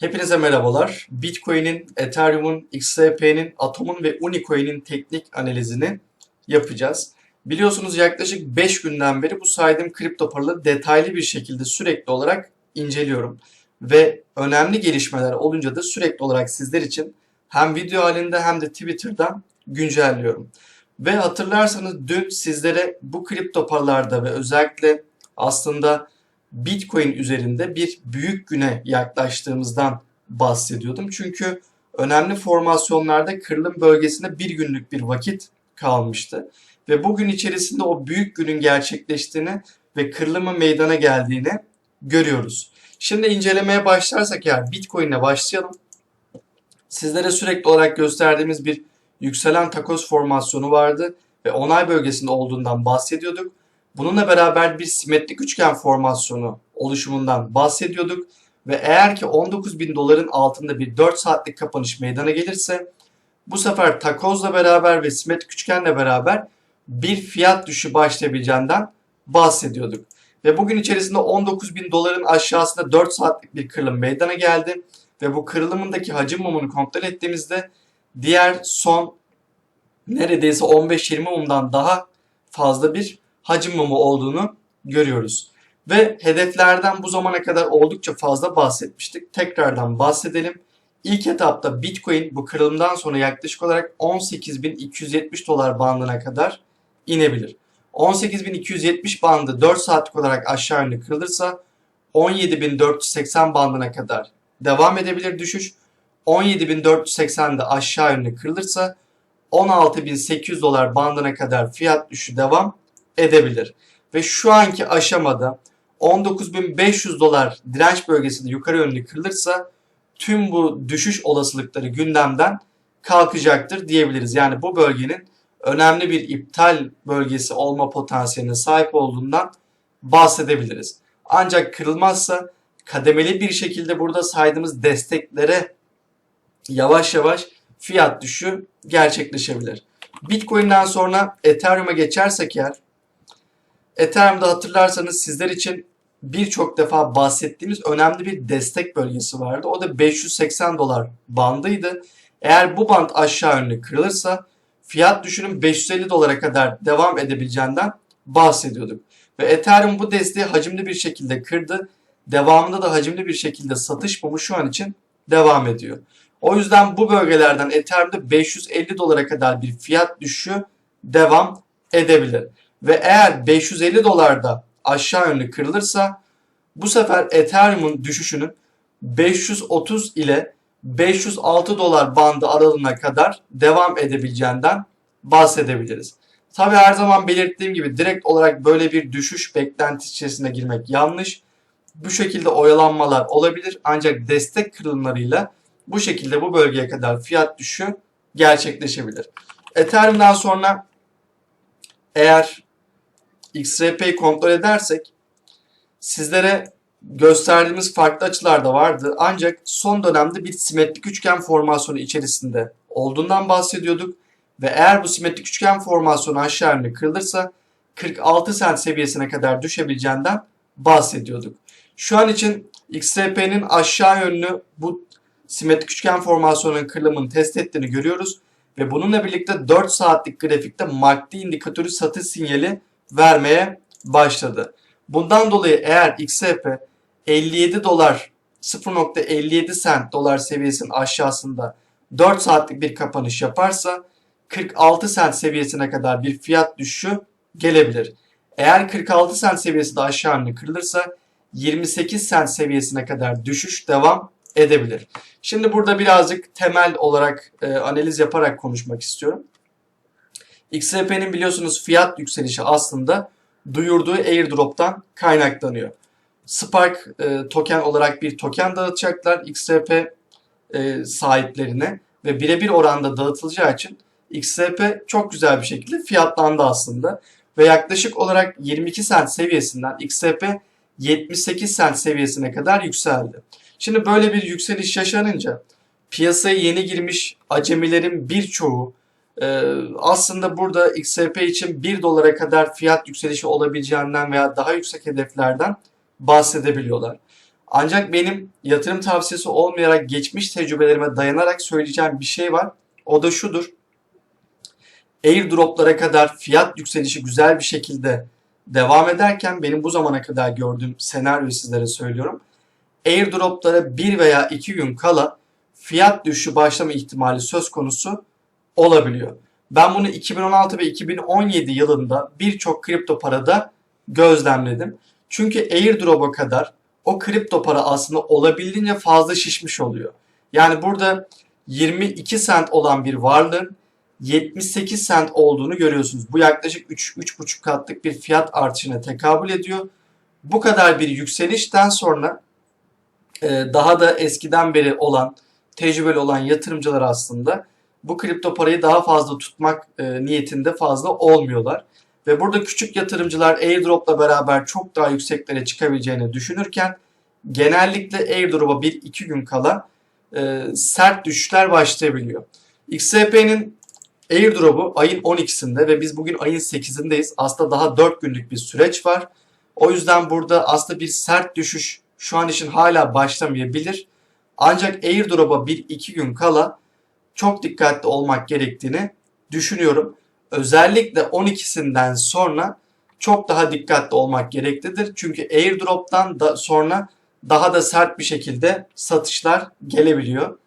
Hepinize merhabalar. Bitcoin'in, Ethereum'un, XRP'nin, Atom'un ve Unicoin'in teknik analizini yapacağız. Biliyorsunuz yaklaşık 5 günden beri bu saydığım kripto paraları detaylı bir şekilde sürekli olarak inceliyorum. Ve önemli gelişmeler olunca da sürekli olarak sizler için hem video halinde hem de Twitter'dan güncelliyorum. Ve hatırlarsanız dün sizlere bu kripto paralarda ve özellikle aslında Bitcoin üzerinde bir büyük güne yaklaştığımızdan bahsediyordum. Çünkü önemli formasyonlarda kırılım bölgesinde bir günlük bir vakit kalmıştı. Ve bugün içerisinde o büyük günün gerçekleştiğini ve kırılımın meydana geldiğini görüyoruz. Şimdi incelemeye başlarsak eğer Bitcoin'e başlayalım. Sizlere sürekli olarak gösterdiğimiz bir yükselen takoz formasyonu vardı ve onay bölgesinde olduğundan bahsediyorduk. Bununla beraber bir simetrik üçgen formasyonu oluşumundan bahsediyorduk. Ve eğer ki 19 bin doların altında bir 4 saatlik kapanış meydana gelirse bu sefer takozla beraber ve simetrik üçgenle beraber bir fiyat düşüşü başlayabileceğinden bahsediyorduk. Ve bugün içerisinde 19 bin doların aşağısında 4 saatlik bir kırılım meydana geldi. Ve bu kırılımındaki hacim mumunu kontrol ettiğimizde diğer son neredeyse 15-20 mumdan daha fazla bir hacim mumu olduğunu görüyoruz. Ve hedeflerden bu zamana kadar oldukça fazla bahsetmiştik. Tekrardan bahsedelim. İlk etapta Bitcoin bu kırılımdan sonra yaklaşık olarak 18.270 dolar bandına kadar inebilir. 18.270 bandı 4 saatlik olarak aşağı yönlü kırılırsa 17.480 bandına kadar devam edebilir düşüş. 17.480'de aşağı yönlü kırılırsa 16.800 dolar bandına kadar fiyat düşüşü devam edebilir. Ve şu anki aşamada 19.500 dolar direnç bölgesinde yukarı yönlü kırılırsa tüm bu düşüş olasılıkları gündemden kalkacaktır diyebiliriz. Yani bu bölgenin önemli bir iptal bölgesi olma potansiyeline sahip olduğundan bahsedebiliriz. Ancak kırılmazsa kademeli bir şekilde burada saydığımız desteklere yavaş yavaş fiyat düşüşü gerçekleşebilir. Bitcoin'den sonra Ethereum'a geçersek eğer Ethereum'da hatırlarsanız sizler için birçok defa bahsettiğimiz önemli bir destek bölgesi vardı. O da 580 dolar bandıydı. Eğer bu band aşağı yönlü kırılırsa fiyat düşünün 550 dolara kadar devam edebileceğinden bahsediyorduk. Ve Ethereum bu desteği hacimli bir şekilde kırdı. Devamında da hacimli bir şekilde satış mumu şu an için devam ediyor. O yüzden bu bölgelerden Ethereum'da 550 dolara kadar bir fiyat düşüşü devam edebilir. Ve eğer 550 dolarda aşağı yönlü kırılırsa bu sefer Ethereum'un düşüşünün 530 ile 506 dolar bandı aralığına kadar devam edebileceğinden bahsedebiliriz. Tabi her zaman belirttiğim gibi direkt olarak böyle bir düşüş beklentisi içerisine girmek yanlış. Bu şekilde oyalanmalar olabilir ancak destek kırılımlarıyla bu şekilde bu bölgeye kadar fiyat düşüşü gerçekleşebilir. Ethereum'dan sonra eğer XRP'yi kontrol edersek sizlere gösterdiğimiz farklı açılar da vardı. Ancak son dönemde bir simetrik üçgen formasyonu içerisinde olduğundan bahsediyorduk. Ve eğer bu simetrik üçgen formasyonu aşağı yönlü kırılırsa 46 sent seviyesine kadar düşebileceğinden bahsediyorduk. Şu an için XRP'nin aşağı yönlü bu simetrik üçgen formasyonunun kırılımını test ettiğini görüyoruz. Ve bununla birlikte 4 saatlik grafikte MACD indikatörü satış sinyali vermeye başladı. Bundan dolayı eğer XRP 57 dolar 0.57 sent dolar seviyesinin aşağısında 4 saatlik bir kapanış yaparsa 46 sent seviyesine kadar bir fiyat düşüşü gelebilir. Eğer 46 sent seviyesi de aşağı kırılırsa 28 sent seviyesine kadar düşüş devam edebilir. Şimdi burada birazcık temel olarak e, analiz yaparak konuşmak istiyorum. XRP'nin biliyorsunuz fiyat yükselişi aslında duyurduğu airdrop'tan kaynaklanıyor. Spark e, token olarak bir token dağıtacaklar XRP e, sahiplerine ve birebir oranda dağıtılacağı için XRP çok güzel bir şekilde fiyatlandı aslında. Ve yaklaşık olarak 22 sent seviyesinden XRP 78 sent seviyesine kadar yükseldi. Şimdi böyle bir yükseliş yaşanınca piyasaya yeni girmiş acemilerin birçoğu e, aslında burada XRP için 1 dolara kadar fiyat yükselişi olabileceğinden veya daha yüksek hedeflerden bahsedebiliyorlar. Ancak benim yatırım tavsiyesi olmayarak geçmiş tecrübelerime dayanarak söyleyeceğim bir şey var. O da şudur. Airdrop'lara kadar fiyat yükselişi güzel bir şekilde devam ederken benim bu zamana kadar gördüğüm senaryoyu sizlere söylüyorum. Airdrop'lara bir veya iki gün kala fiyat düşüşü başlama ihtimali söz konusu olabiliyor. Ben bunu 2016 ve 2017 yılında birçok kripto parada gözlemledim. Çünkü airdrop'a kadar o kripto para aslında olabildiğince fazla şişmiş oluyor. Yani burada 22 sent olan bir varlığın 78 sent olduğunu görüyorsunuz. Bu yaklaşık 3-3,5 katlık bir fiyat artışına tekabül ediyor. Bu kadar bir yükselişten sonra e, daha da eskiden beri olan, tecrübeli olan yatırımcılar aslında bu kripto parayı daha fazla tutmak e, niyetinde fazla olmuyorlar. Ve burada küçük yatırımcılar airdropla beraber çok daha yükseklere çıkabileceğini düşünürken genellikle airdrop'a 1-2 gün kala e, sert düşüşler başlayabiliyor. XRP'nin airdrop'u ayın 12'sinde ve biz bugün ayın 8'indeyiz. Aslında daha 4 günlük bir süreç var. O yüzden burada aslında bir sert düşüş şu an için hala başlamayabilir. Ancak airdrop'a 1-2 gün kala çok dikkatli olmak gerektiğini düşünüyorum. Özellikle 12'sinden sonra çok daha dikkatli olmak gereklidir. Çünkü airdrop'tan da sonra daha da sert bir şekilde satışlar gelebiliyor.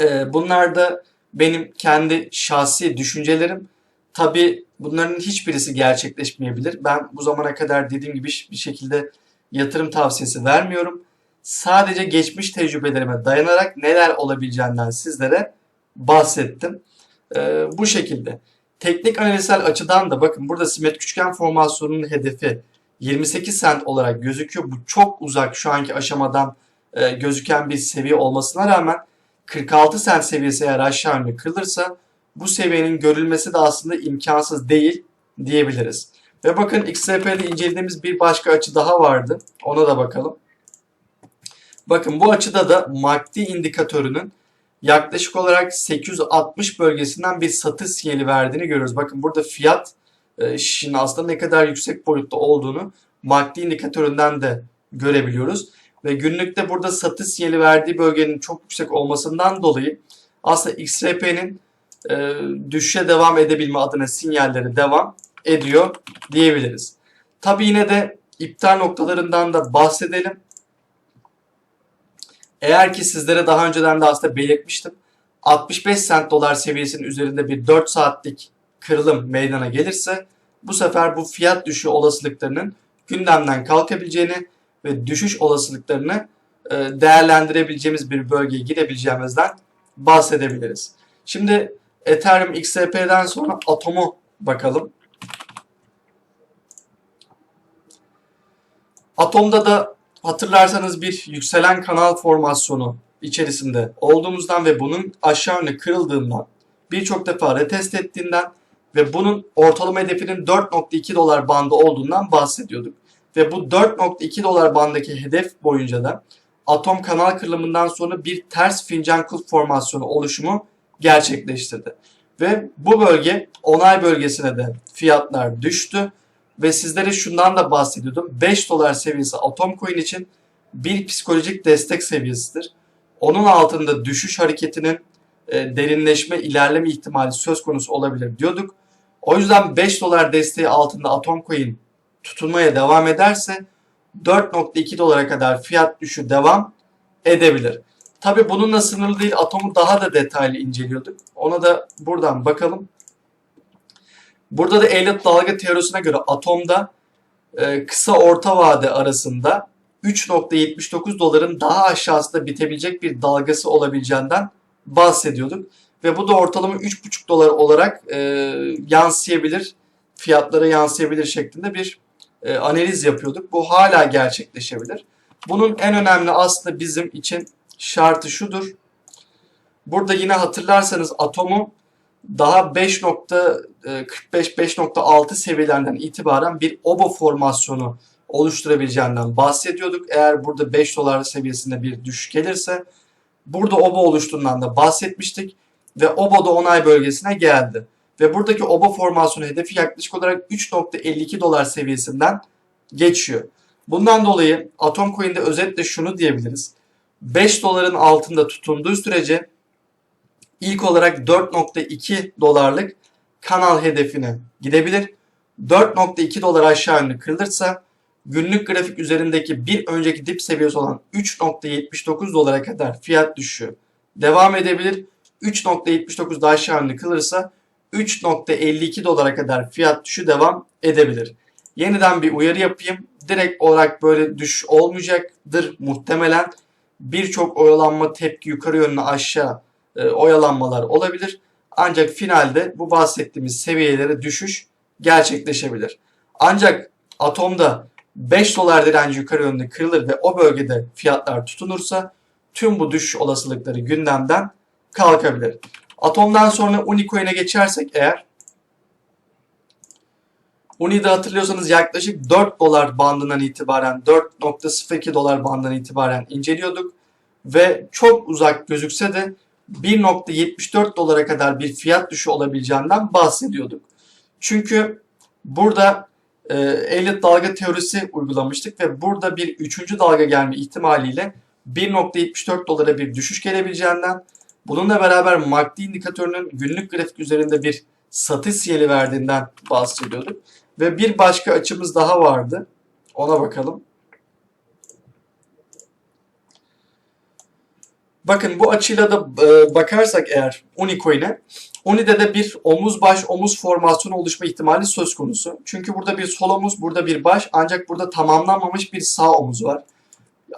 Ee, bunlar da benim kendi şahsi düşüncelerim. Tabi bunların hiçbirisi gerçekleşmeyebilir. Ben bu zamana kadar dediğim gibi bir şekilde yatırım tavsiyesi vermiyorum. Sadece geçmiş tecrübelerime dayanarak neler olabileceğinden sizlere bahsettim. Ee, bu şekilde. Teknik analizsel açıdan da bakın burada simetrik üçgen formasyonunun hedefi 28 sent olarak gözüküyor. Bu çok uzak şu anki aşamadan e, gözüken bir seviye olmasına rağmen 46 sent seviyesi eğer aşağı yönlü kırılırsa bu seviyenin görülmesi de aslında imkansız değil diyebiliriz. Ve bakın XRP'de incelediğimiz bir başka açı daha vardı. Ona da bakalım. Bakın bu açıda da MACD indikatörünün yaklaşık olarak 860 bölgesinden bir satış sinyali verdiğini görüyoruz. Bakın burada fiyat e, şimdi aslında ne kadar yüksek boyutta olduğunu MACD indikatöründen de görebiliyoruz. Ve günlükte burada satış sinyali verdiği bölgenin çok yüksek olmasından dolayı aslında XRP'nin e, düşüşe devam edebilme adına sinyalleri devam ediyor diyebiliriz. Tabi yine de iptal noktalarından da bahsedelim. Eğer ki sizlere daha önceden de aslında belirtmiştim. 65 sent dolar seviyesinin üzerinde bir 4 saatlik kırılım meydana gelirse bu sefer bu fiyat düşüşü olasılıklarının gündemden kalkabileceğini ve düşüş olasılıklarını e, değerlendirebileceğimiz bir bölgeye girebileceğimizden bahsedebiliriz. Şimdi Ethereum XRP'den sonra Atom'u bakalım. Atom'da da hatırlarsanız bir yükselen kanal formasyonu içerisinde olduğumuzdan ve bunun aşağı yönlü kırıldığından birçok defa retest ettiğinden ve bunun ortalama hedefinin 4.2 dolar bandı olduğundan bahsediyorduk. Ve bu 4.2 dolar bandaki hedef boyunca da atom kanal kırılımından sonra bir ters fincan kulp formasyonu oluşumu gerçekleştirdi. Ve bu bölge onay bölgesine de fiyatlar düştü. Ve sizlere şundan da bahsediyordum. 5 dolar seviyesi atom coin için bir psikolojik destek seviyesidir. Onun altında düşüş hareketinin e, derinleşme, ilerleme ihtimali söz konusu olabilir diyorduk. O yüzden 5 dolar desteği altında atom coin tutunmaya devam ederse 4.2 dolara kadar fiyat düşü devam edebilir. Tabi bununla sınırlı değil atomu daha da detaylı inceliyorduk. Ona da buradan bakalım. Burada da Elliot dalga teorisine göre atomda e, kısa orta vade arasında 3.79 doların daha aşağısında bitebilecek bir dalgası olabileceğinden bahsediyorduk. Ve bu da ortalama 3.5 dolar olarak e, yansıyabilir, fiyatlara yansıyabilir şeklinde bir e, analiz yapıyorduk. Bu hala gerçekleşebilir. bunun en önemli aslında bizim için şartı şudur. Burada yine hatırlarsanız atomu daha 5.45-5.6 e, seviyelerinden itibaren bir obo formasyonu oluşturabileceğinden bahsediyorduk. Eğer burada 5 dolar seviyesinde bir düşüş gelirse burada obo oluştuğundan da bahsetmiştik ve obo da onay bölgesine geldi. Ve buradaki obo formasyonu hedefi yaklaşık olarak 3.52 dolar seviyesinden geçiyor. Bundan dolayı Atom Coin'de özetle şunu diyebiliriz. 5 doların altında tutunduğu sürece ilk olarak 4.2 dolarlık kanal hedefine gidebilir. 4.2 dolar aşağı yönlü kırılırsa günlük grafik üzerindeki bir önceki dip seviyesi olan 3.79 dolara kadar fiyat düşüşü devam edebilir. 3.79 daha aşağı yönlü kırılırsa 3.52 dolara kadar fiyat düşüşü devam edebilir. Yeniden bir uyarı yapayım. Direkt olarak böyle düş olmayacaktır muhtemelen. Birçok oyalanma tepki yukarı yönlü aşağı e, oyalanmalar olabilir. Ancak finalde bu bahsettiğimiz seviyelere düşüş gerçekleşebilir. Ancak atomda 5 dolar direnci yukarı yönlü kırılır ve o bölgede fiyatlar tutunursa tüm bu düşüş olasılıkları gündemden kalkabilir. Atomdan sonra Unicoin'e geçersek eğer Uni'de hatırlıyorsanız yaklaşık 4 dolar bandından itibaren 4.02 dolar bandından itibaren inceliyorduk ve çok uzak gözükse de 1.74 dolara kadar bir fiyat düşüşü olabileceğinden bahsediyorduk. Çünkü burada e, Elliott dalga teorisi uygulamıştık ve burada bir üçüncü dalga gelme ihtimaliyle 1.74 dolara bir düşüş gelebileceğinden bununla beraber MACD indikatörünün günlük grafik üzerinde bir satış sinyali verdiğinden bahsediyorduk. Ve bir başka açımız daha vardı. Ona bakalım. Bakın bu açıyla da e, bakarsak eğer Unicoin'e Uni'de de bir omuz baş omuz formasyonu oluşma ihtimali söz konusu. Çünkü burada bir sol omuz, burada bir baş ancak burada tamamlanmamış bir sağ omuz var.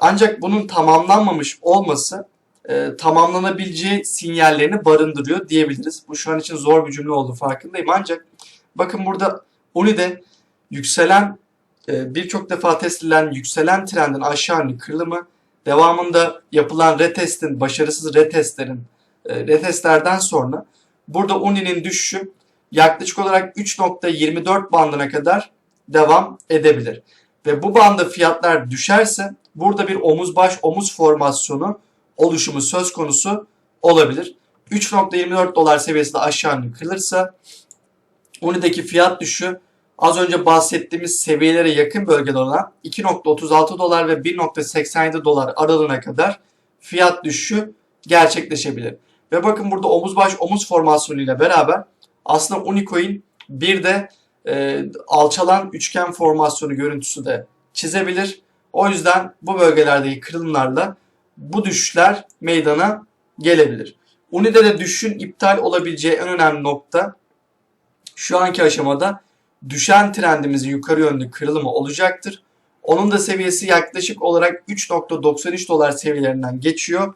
Ancak bunun tamamlanmamış olması e, tamamlanabileceği sinyallerini barındırıyor diyebiliriz. Bu şu an için zor bir cümle oldu farkındayım ancak bakın burada Uni'de yükselen e, birçok defa test edilen yükselen trendin aşağı yönlü kırılımı devamında yapılan retestin, başarısız retestlerin e, retestlerden sonra burada Uni'nin düşüşü yaklaşık olarak 3.24 bandına kadar devam edebilir. Ve bu banda fiyatlar düşerse burada bir omuz baş omuz formasyonu oluşumu söz konusu olabilir. 3.24 dolar seviyesinde aşağı kırılırsa Uni'deki fiyat düşüşü az önce bahsettiğimiz seviyelere yakın bölgede olan 2.36 dolar ve 1.87 dolar aralığına kadar fiyat düşüşü gerçekleşebilir. Ve bakın burada omuz baş omuz formasyonu ile beraber aslında Unicoin bir de e, alçalan üçgen formasyonu görüntüsü de çizebilir. O yüzden bu bölgelerdeki kırılımlarla bu düşüşler meydana gelebilir. Uni'de de düşüşün iptal olabileceği en önemli nokta şu anki aşamada düşen trendimizin yukarı yönlü kırılımı olacaktır. Onun da seviyesi yaklaşık olarak 3.93 dolar seviyelerinden geçiyor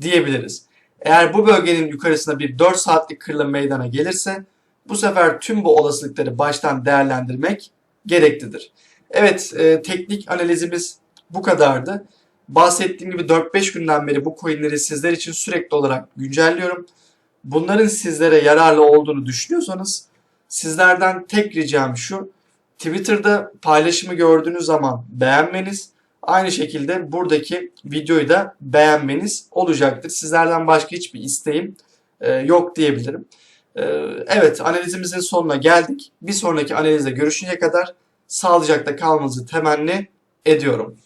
diyebiliriz. Eğer bu bölgenin yukarısında bir 4 saatlik kırılım meydana gelirse bu sefer tüm bu olasılıkları baştan değerlendirmek gereklidir. Evet e, teknik analizimiz bu kadardı. Bahsettiğim gibi 4-5 günden beri bu coinleri sizler için sürekli olarak güncelliyorum. Bunların sizlere yararlı olduğunu düşünüyorsanız sizlerden tek ricam şu. Twitter'da paylaşımı gördüğünüz zaman beğenmeniz, aynı şekilde buradaki videoyu da beğenmeniz olacaktır. Sizlerden başka hiçbir isteğim e, yok diyebilirim. E, evet analizimizin sonuna geldik. Bir sonraki analizde görüşünceye kadar sağlıcakla kalmanızı temenni ediyorum.